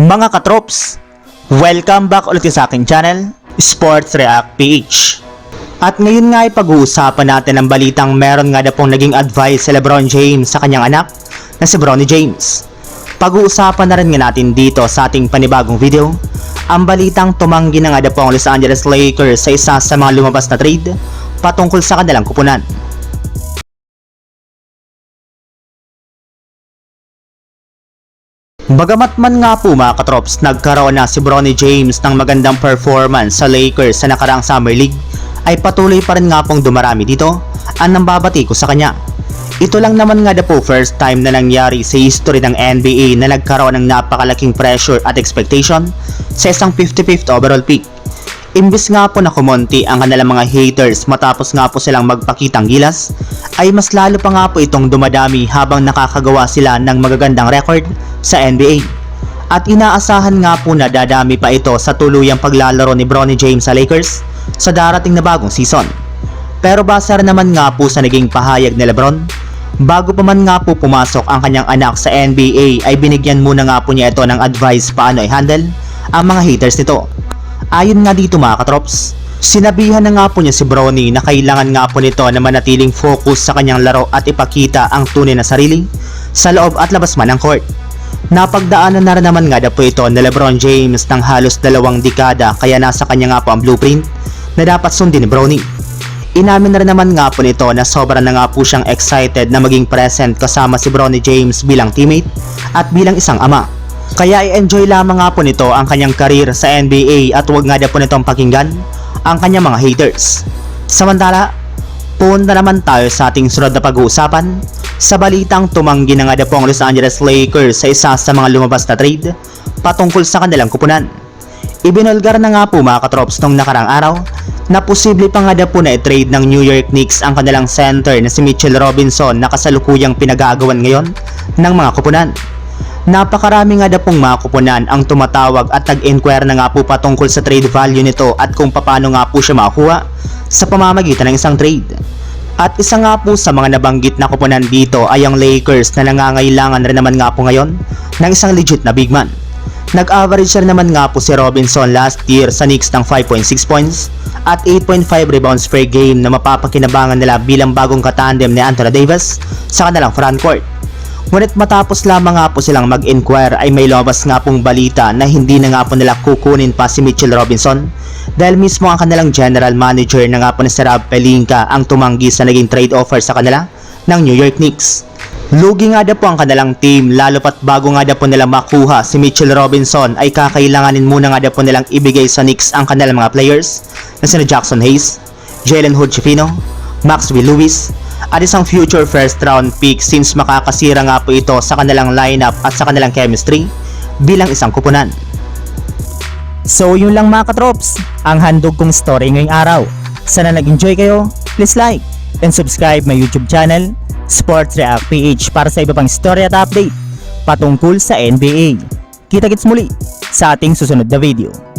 Mga katrops, welcome back ulit sa aking channel, Sports React PH. At ngayon nga ay pag-uusapan natin ang balitang meron nga na pong naging advice si Lebron James sa kanyang anak na si Bronny James. Pag-uusapan na rin nga natin dito sa ating panibagong video, ang balitang tumanggi na nga na po ang Los Angeles Lakers sa isa sa mga lumabas na trade patungkol sa kanilang kupunan. Bagamat man nga po mga katrops, nagkaroon na si Bronny James ng magandang performance sa Lakers sa nakaraang Summer League, ay patuloy pa rin nga pong dumarami dito ang nambabati ko sa kanya. Ito lang naman nga na po first time na nangyari sa history ng NBA na nagkaroon ng napakalaking pressure at expectation sa isang 55th overall pick. Imbis nga po na kumonti ang kanilang mga haters matapos nga po silang magpakitang gilas, ay mas lalo pa nga po itong dumadami habang nakakagawa sila ng magagandang record sa NBA. At inaasahan nga po na dadami pa ito sa tuluyang paglalaro ni Bronny James sa Lakers sa darating na bagong season. Pero base rin naman nga po sa naging pahayag ni Lebron, bago pa man nga po pumasok ang kanyang anak sa NBA ay binigyan muna nga po niya ito ng advice paano i-handle ang mga haters nito. Ayon nga dito mga katrops, sinabihan na nga po niya si Bronny na kailangan nga po nito na manatiling focus sa kanyang laro at ipakita ang tunay na sarili sa loob at labas man ng court. Napagdaanan na rin naman nga na po ito ni Lebron James ng halos dalawang dekada kaya nasa kanya nga po ang blueprint na dapat sundin ni Bronny. Inamin na rin naman nga po nito na sobra na nga po siyang excited na maging present kasama si Bronny James bilang teammate at bilang isang ama. Kaya i-enjoy lamang nga po nito ang kanyang karir sa NBA at huwag nga na po nitong pakinggan ang kanyang mga haters. Samantala, punta naman tayo sa ating sunod na pag-uusapan sa balitang tumanggi na nga na po ang Los Angeles Lakers sa isa sa mga lumabas na trade patungkol sa kanilang kupunan. Ibinulgar na nga po mga katrops nung nakarang araw na posible pa nga na po na i-trade ng New York Knicks ang kanilang center na si Mitchell Robinson na kasalukuyang pinag-aagawan ngayon ng mga kupunan. Napakarami nga na pong mga kupunan ang tumatawag at nag-inquire na nga po patungkol sa trade value nito at kung paano nga po siya makuha sa pamamagitan ng isang trade. At isa nga po sa mga nabanggit na kupunan dito ay ang Lakers na nangangailangan rin naman nga po ngayon ng isang legit na big man. Nag-average rin naman nga po si Robinson last year sa Knicks ng 5.6 points at 8.5 rebounds per game na mapapakinabangan nila bilang bagong katandem ni Anthony Davis sa kanilang frontcourt. Ngunit matapos lamang nga po silang mag-inquire ay may lumabas nga pong balita na hindi na nga po nila kukunin pa si Mitchell Robinson dahil mismo ang kanilang general manager na nga po ni si Rob Pelinka ang tumanggi sa naging trade offer sa kanila ng New York Knicks. Lugi nga daw po ang kanilang team lalo pat bago nga daw po nila makuha si Mitchell Robinson ay kakailanganin muna nga daw po nilang ibigay sa Knicks ang kanilang mga players na sina Jackson Hayes, Jalen Hood Chifino, Maxwell Lewis, at isang future first round pick since makakasira nga po ito sa kanilang lineup at sa kanilang chemistry bilang isang kupunan. So yun lang mga katrops, ang handog kong story ngayong araw. Sana nag-enjoy kayo, please like and subscribe my YouTube channel, Sports React PH para sa iba pang story at update patungkol sa NBA. Kita-kits muli sa ating susunod na video.